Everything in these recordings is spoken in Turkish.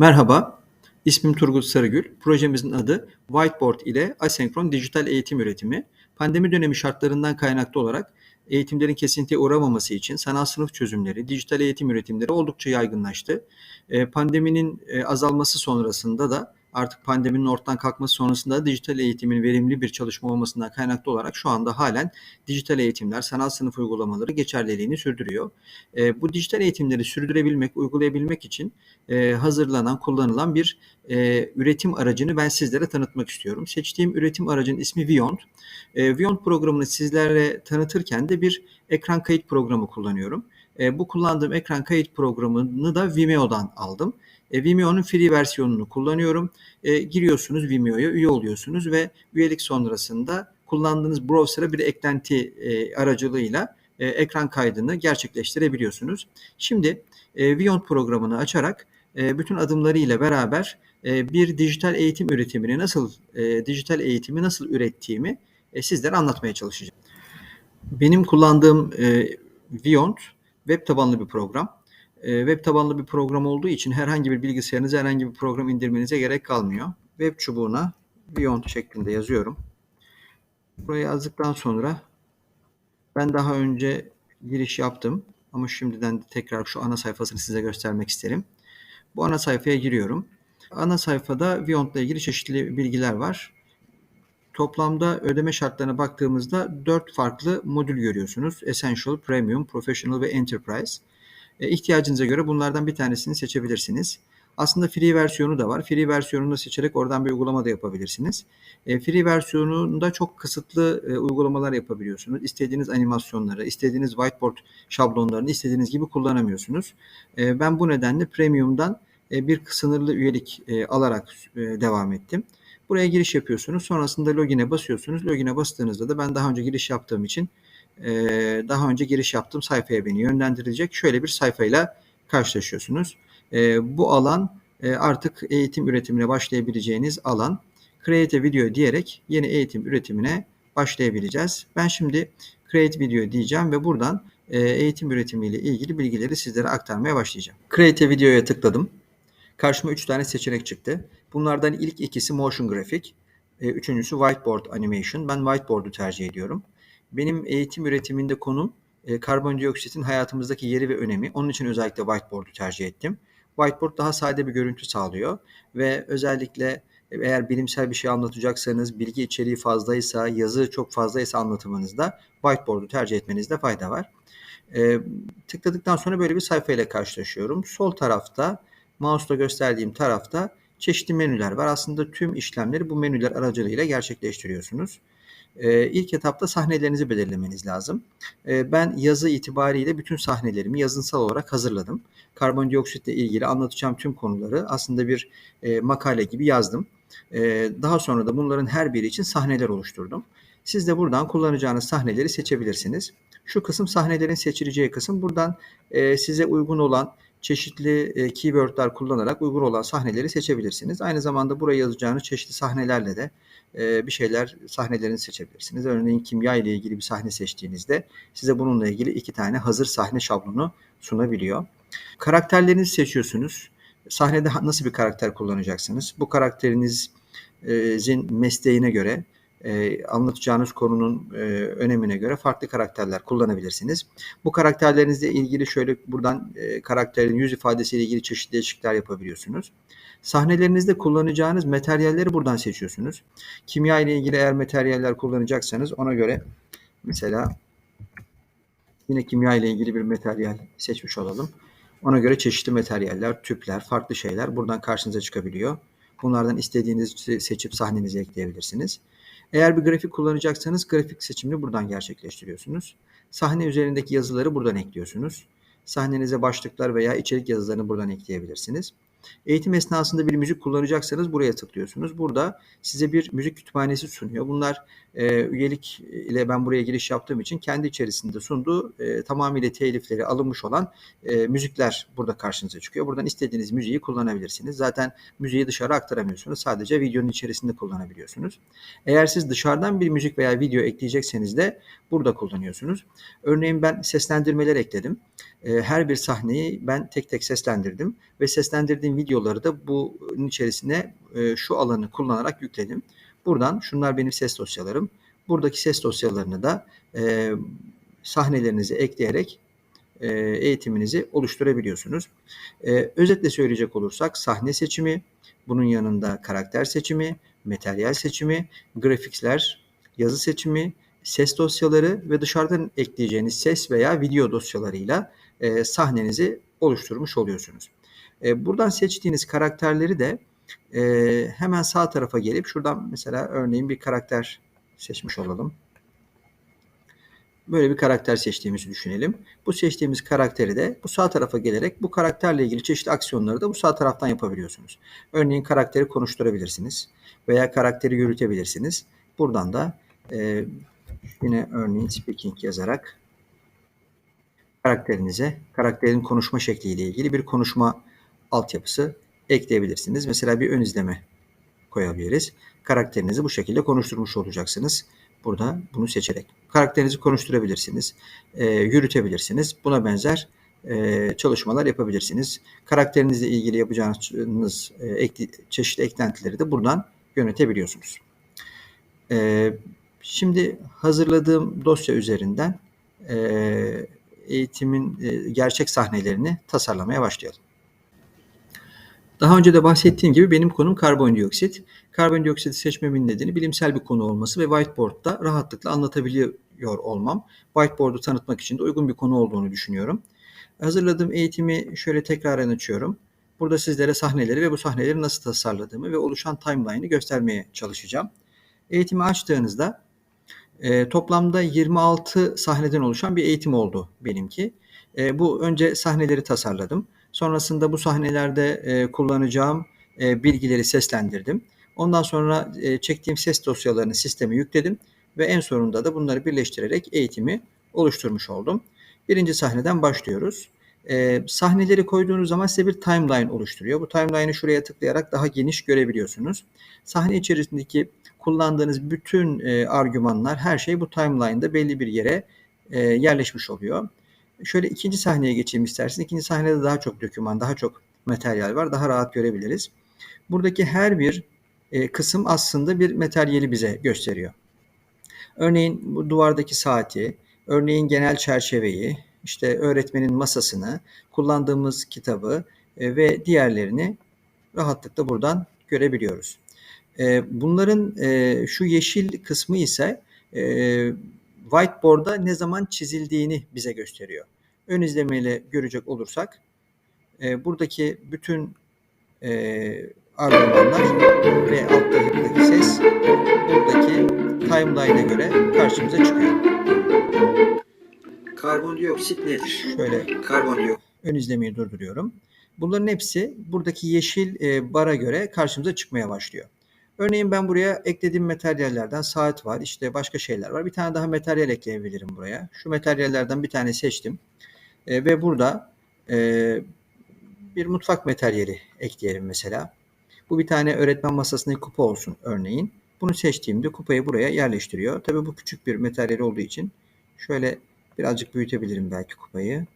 Merhaba, ismim Turgut Sarıgül. Projemizin adı Whiteboard ile asenkron dijital eğitim üretimi. Pandemi dönemi şartlarından kaynaklı olarak eğitimlerin kesintiye uğramaması için sanal sınıf çözümleri, dijital eğitim üretimleri oldukça yaygınlaştı. Pandeminin, azalması sonrasında da artık pandeminin ortadan kalkması sonrasında da dijital eğitimin verimli bir çalışma olmasından kaynaklı olarak şu anda hâlen dijital eğitimler, sanal sınıf uygulamaları geçerliliğini sürdürüyor. Eee, bu dijital eğitimleri sürdürebilmek, uygulayabilmek için, eee, hazırlanan, kullanılan bir, eee, üretim aracını ben sizlere tanıtmak istiyorum. Seçtiğim üretim aracının ismi Viyont. Eee, Viyont programını sizlere tanıtırken de bir ekran kayıt programı kullanıyorum. Eee, bu kullandığım ekran kayıt programını da Vimeo'dan aldım. Eee, Vimeo'nun free versiyonunu kullanıyorum. Eee, giriyorsunuz Vimeo'ya, üye oluyorsunuz ve üyelik sonrasında kullandığınız browser'a bir eklenti, eee, aracılığıyla, eee, ekran kaydını gerçekleştirebiliyorsunuz. Şimdi, eee, Viyont programını açarak, eee, bütün adımlarıyla beraber, eee, bir dijital eğitim üretimini nasıl, eee, dijital eğitimi nasıl ürettiğimi, eee, sizlere anlatmaya çalışacağım. Benim kullandığım, eee, Viyont web tabanlı bir program. Eee, web tabanlı bir program olduğu için herhangi bir bilgisayarınıza herhangi bir program indirmenize gerek kalmıyor. Web çubuğuna Viyont şeklinde yazıyorum. Buraya yazdıktan sonra ben daha önce giriş yaptım ama şimdiden de tekrar şu ana sayfasını size göstermek isterim. Bu ana sayfaya giriyorum. Ana sayfada Viyont'la ilgili çeşitli bilgiler var. Toplamda ödeme şartlarına baktığımızda 4 farklı modül görüyorsunuz. Essential, Premium, Professional ve Enterprise. Eee, ihtiyacınıza göre bunlardan bir tanesini seçebilirsiniz. Aslında free versiyonu da var. Free versiyonunu da seçerek oradan bir uygulama da yapabilirsiniz. Eee, free versiyonunda çok kısıtlı, eee, uygulamalar yapabiliyorsunuz. İstediğiniz animasyonları, istediğiniz whiteboard şablonlarını istediğiniz gibi kullanamıyorsunuz. Eee, ben bu nedenle Premium'dan, bir sınırlı üyelik, alarak devam ettim. Buraya giriş yapıyorsunuz. Sonrasında login'e basıyorsunuz. Login'e bastığınızda da ben daha önce giriş yaptığım için, eee, daha önce giriş yaptığım sayfaya beni yönlendirecek. Şöyle bir sayfayla karşılaşıyorsunuz. Eee, bu alan, eee, artık eğitim üretimine başlayabileceğiniz alan. Create video diyerek yeni eğitim üretimine başlayabileceğiz. Ben şimdi Create video diyeceğim ve buradan, eee, eğitim üretimiyle ilgili bilgileri sizlere aktarmaya başlayacağım. Create video'ya tıkladım. Karşıma 3 tane seçenek çıktı. Bunlardan ilk ikisi motion grafik, eee, üçüncüsü whiteboard animation. Ben whiteboard'u tercih ediyorum. Benim eğitim üretiminde konum, eee, karbondioksitin hayatımızdaki yeri ve önemi. Onun için özellikle whiteboard'u tercih ettim. Whiteboard daha sade bir görüntü sağlıyor ve özellikle eğer bilimsel bir şey anlatacaksanız, bilgi içeriği fazlaysa, yazı çok fazlaysa anlatımınızda whiteboard'u tercih etmenizde fayda var. Eee, tıkladıktan sonra böyle bir sayfayla karşılaşıyorum. Sol tarafta, mouse'la gösterdiğim tarafta çeşitli menüler var. Aslında tüm işlemleri bu menüler aracılığıyla gerçekleştiriyorsunuz. Eee, ilk etapta sahnelerinizi belirlemeniz lazım. Eee, ben yazı itibariyle bütün sahnelerimi yazınsal olarak hazırladım. Karbondioksitle ilgili anlatacağım tüm konuları aslında bir, eee, makale gibi yazdım. Eee, daha sonra da bunların her biri için sahneler oluşturdum. Siz de buradan kullanacağınız sahneleri seçebilirsiniz. Şu kısım sahnelerin seçileceği kısım. Buradan, eee, size uygun olan çeşitli, eee, keyword'ler kullanarak uygun olan sahneleri seçebilirsiniz. Aynı zamanda buraya yazacağınız çeşitli sahnelerle de, eee, bir şeyler sahnelerini seçebilirsiniz. Örneğin kimya ile ilgili bir sahne seçtiğinizde size bununla ilgili 2 tane hazır sahne şablonu sunabiliyor. Karakterlerinizi seçiyorsunuz. Sahnede nasıl bir karakter kullanacaksınız? Bu karakteriniz eee, zin mesleğine göre, eee, anlatacağınız konunun, eee, önemine göre farklı karakterler kullanabilirsiniz. Bu karakterlerinizle ilgili şöyle buradan, eee, karakterin yüz ifadesiyle ilgili çeşitli değişiklikler yapabiliyorsunuz. Sahnelerinizde kullanacağınız materyalleri buradan seçiyorsunuz. Kimya ile ilgili eğer materyaller kullanacaksanız ona göre mesela yine kimya ile ilgili bir materyal seçmiş olalım. Ona göre çeşitli materyaller, tüpler, farklı şeyler buradan karşınıza çıkabiliyor. Bunlardan istediğinizi seçip sahnenize ekleyebilirsiniz. Eğer bir grafik kullanacaksanız grafik seçimini buradan gerçekleştiriyorsunuz. Sahne üzerindeki yazıları buradan ekliyorsunuz. Sahnenize başlıklar veya içerik yazılarını buradan ekleyebilirsiniz. Eğitim esnasında bir müzik kullanacaksanız buraya tıklıyorsunuz. Burada size bir müzik kütüphanesi sunuyor. Bunlar, eee, üyelik ile ben buraya giriş yaptığım için kendi içerisinde sunduğu, eee, tamamıyla telifleri alınmış olan, eee, müzikler burada karşınıza çıkıyor. Buradan istediğiniz müziği kullanabilirsiniz. Zaten müziği dışarı aktaramıyorsunuz. Sadece videonun içerisinde kullanabiliyorsunuz. Eğer siz dışarıdan bir müzik veya video ekleyecekseniz de burada kullanıyorsunuz. Örneğin ben seslendirmeler ekledim. Eee, her bir sahneyi ben tek tek seslendirdim ve seslendirdiğim yüklediğim videoları da bunun içerisine e, şu alanı kullanarak yükledim. Buradan şunlar benim ses dosyalarım. Buradaki ses dosyalarını da e, sahnelerinizi ekleyerek e, eğitiminizi oluşturabiliyorsunuz. E, özetle söyleyecek olursak sahne seçimi, bunun yanında karakter seçimi, materyal seçimi, grafikler, yazı seçimi, ses dosyaları ve dışarıdan ekleyeceğiniz ses veya video dosyalarıyla e, sahnenizi oluşturmuş oluyorsunuz. E, buradan seçtiğiniz karakterleri de e, hemen sağ tarafa gelip şuradan mesela örneğin bir karakter seçmiş olalım. Böyle bir karakter seçtiğimizi düşünelim. Bu seçtiğimiz karakteri de bu sağ tarafa gelerek bu karakterle ilgili çeşitli aksiyonları da bu sağ taraftan yapabiliyorsunuz. Örneğin karakteri konuşturabilirsiniz veya karakteri yürütebilirsiniz. Buradan da e, yine örneğin speaking yazarak karakterinize karakterin konuşma şekliyle ilgili bir konuşma altyapısı ekleyebilirsiniz. Mesela bir ön izleme koyabiliriz. Karakterinizi bu şekilde konuşturmuş olacaksınız. Burada bunu seçerek. Karakterinizi konuşturabilirsiniz, e, yürütebilirsiniz. Buna benzer e, çalışmalar yapabilirsiniz. Karakterinizle ilgili yapacağınız e, ekli, çeşitli eklentileri de buradan yönetebiliyorsunuz. E, şimdi hazırladığım dosya üzerinden e, eğitimin e, gerçek sahnelerini tasarlamaya başlayalım. Daha önce de bahsettiğim gibi benim konum karbondioksit. Karbondioksiti seçmemin nedeni bilimsel bir konu olması ve whiteboard'da rahatlıkla anlatabiliyor olmam. Whiteboard'u tanıtmak için de uygun bir konu olduğunu düşünüyorum. Hazırladığım eğitimi şöyle tekraren açıyorum. Burada sizlere sahneleri ve bu sahneleri nasıl tasarladığımı ve oluşan timeline'ı göstermeye çalışacağım. Eğitimi açtığınızda e, toplamda 26 sahneden oluşan bir eğitim oldu benimki. E, bu önce sahneleri tasarladım. Sonrasında bu sahnelerde e, kullanacağım e, bilgileri seslendirdim. Ondan sonra e, çektiğim ses dosyalarını sisteme yükledim ve en sonunda da bunları birleştirerek eğitimi oluşturmuş oldum. Birinci sahneden başlıyoruz. E, sahneleri koyduğunuz zaman size bir timeline oluşturuyor. Bu timeline'ı şuraya tıklayarak daha geniş görebiliyorsunuz. Sahne içerisindeki kullandığınız bütün e, argümanlar, her şey bu timeline'da belli bir yere e, yerleşmiş oluyor. Şöyle ikinci sahneye geçeyim istersen. İkinci sahnede daha çok döküman, daha çok materyal var. Daha rahat görebiliriz. Buradaki her bir e, kısım aslında bir materyali bize gösteriyor. Örneğin bu duvardaki saati, örneğin genel çerçeveyi, işte öğretmenin masasını, kullandığımız kitabı e, ve diğerlerini rahatlıkla buradan görebiliyoruz. E, bunların e, şu yeşil kısmı ise e, whiteboard'a ne zaman çizildiğini bize gösteriyor. Ön izlemeyle görecek olursak e, buradaki bütün e, argümanlar ve alttaki ses buradaki timeline'e göre karşımıza çıkıyor. Karbondioksit nedir? Şöyle karbondioksit ön izlemeyi durduruyorum. Bunların hepsi buradaki yeşil e, bara göre karşımıza çıkmaya başlıyor. Örneğin ben buraya eklediğim materyallerden saat var, işte başka şeyler var. Bir tane daha materyal ekleyebilirim buraya. Şu materyallerden bir tane seçtim. E, ve burada e, bir mutfak materyali ekleyelim mesela. Bu bir tane öğretmen masasındaki kupa olsun örneğin. Bunu seçtiğimde kupayı buraya yerleştiriyor. Tabii bu küçük bir materyal olduğu için şöyle birazcık büyütebilirim belki kupayı.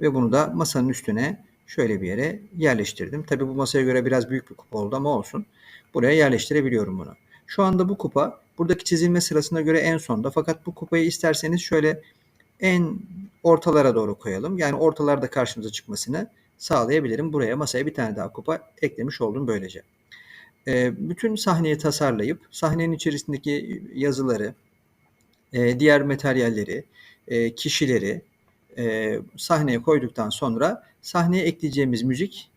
Ve bunu da masanın üstüne şöyle bir yere yerleştirdim. Tabii bu masaya göre biraz büyük bir kupa oldu ama olsun. Buraya yerleştirebiliyorum bunu. Şu anda bu kupa buradaki çizilme sırasına göre en sonda. Fakat bu kupayı isterseniz şöyle en ortalara doğru koyalım. Yani ortalarda karşımıza çıkmasını sağlayabilirim. Buraya masaya bir tane daha kupa eklemiş oldum böylece. E, bütün sahneyi tasarlayıp sahnenin içerisindeki yazıları, e, diğer materyalleri, e, kişileri e, sahneye koyduktan sonra sahneye ekleyeceğimiz müzik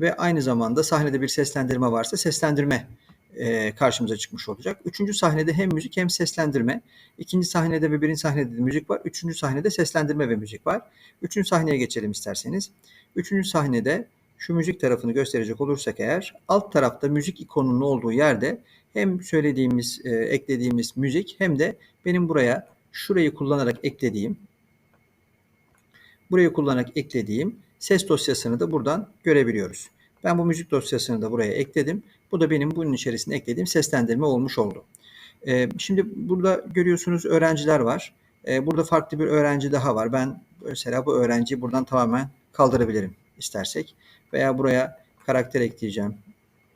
ve aynı zamanda sahnede bir seslendirme varsa seslendirme e, karşımıza çıkmış olacak. Üçüncü sahnede hem müzik hem seslendirme. İkinci sahnede ve birinci sahnede de müzik var. Üçüncü sahnede seslendirme ve müzik var. Üçüncü sahneye geçelim isterseniz. Üçüncü sahnede şu müzik tarafını gösterecek olursak eğer alt tarafta müzik ikonunun olduğu yerde hem söylediğimiz, e, eklediğimiz müzik hem de benim buraya şurayı kullanarak eklediğim burayı kullanarak eklediğim ses dosyasını da buradan görebiliyoruz. Ben bu müzik dosyasını da buraya ekledim. Bu da benim bunun içerisine eklediğim seslendirme olmuş oldu. Ee, şimdi burada görüyorsunuz öğrenciler var. Ee, burada farklı bir öğrenci daha var. Ben mesela bu öğrenciyi buradan tamamen kaldırabilirim istersek. Veya buraya karakter ekleyeceğim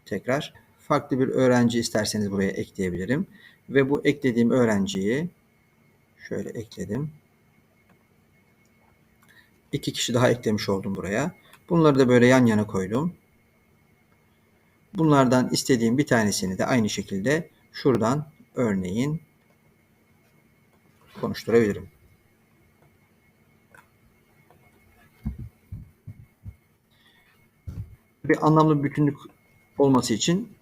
tekrar. Farklı bir öğrenci isterseniz buraya ekleyebilirim. Ve bu eklediğim öğrenciyi şöyle ekledim. İki kişi daha eklemiş oldum buraya. Bunları da böyle yan yana koydum. Bunlardan istediğim bir tanesini de aynı şekilde şuradan örneğin konuşturabilirim. Bir anlamlı bütünlük olması için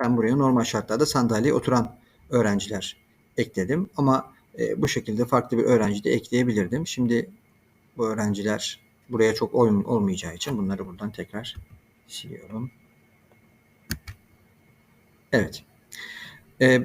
ben buraya normal şartlarda sandalyeye oturan öğrenciler ekledim. Ama e, bu şekilde farklı bir öğrenci de ekleyebilirdim. Şimdi bu öğrenciler buraya çok oyun olmayacağı için bunları buradan tekrar siliyorum. Evet. Ee,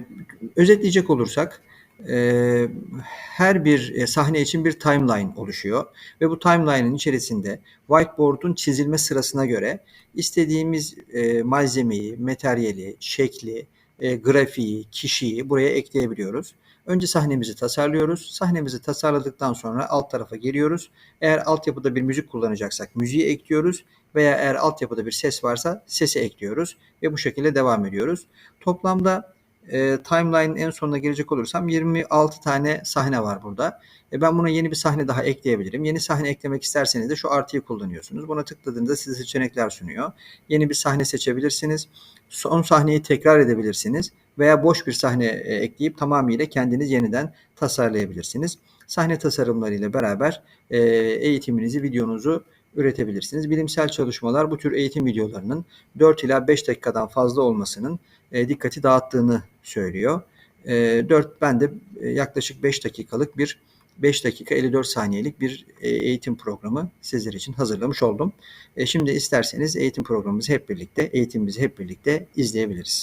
özetleyecek olursak e, her bir e, sahne için bir timeline oluşuyor ve bu timeline'ın içerisinde whiteboard'un çizilme sırasına göre istediğimiz e, malzemeyi, materyali, şekli, e, grafiği, kişiyi buraya ekleyebiliyoruz. Önce sahnemizi tasarlıyoruz. Sahnemizi tasarladıktan sonra alt tarafa geliyoruz. Eğer altyapıda bir müzik kullanacaksak müziği ekliyoruz veya eğer altyapıda bir ses varsa sesi ekliyoruz ve bu şekilde devam ediyoruz. Toplamda e, timeline'ın en sonuna gelecek olursam 26 tane sahne var burada. E, ben buna yeni bir sahne daha ekleyebilirim. Yeni sahne eklemek isterseniz de şu artıyı kullanıyorsunuz. Buna tıkladığınızda size seçenekler sunuyor. Yeni bir sahne seçebilirsiniz. Son sahneyi tekrar edebilirsiniz veya boş bir sahne e, ekleyip tamamıyla kendiniz yeniden tasarlayabilirsiniz. Sahne tasarımlarıyla beraber e, eğitiminizi, videonuzu üretebilirsiniz. Bilimsel çalışmalar bu tür eğitim videolarının 4 ila 5 dakikadan fazla olmasının e, dikkati dağıttığını söylüyor. E, 4 ben de yaklaşık 5 dakikalık bir 5 dakika 54 saniyelik bir eğitim programı sizler için hazırlamış oldum. Şimdi isterseniz eğitim programımızı hep birlikte, eğitimimizi hep birlikte izleyebiliriz.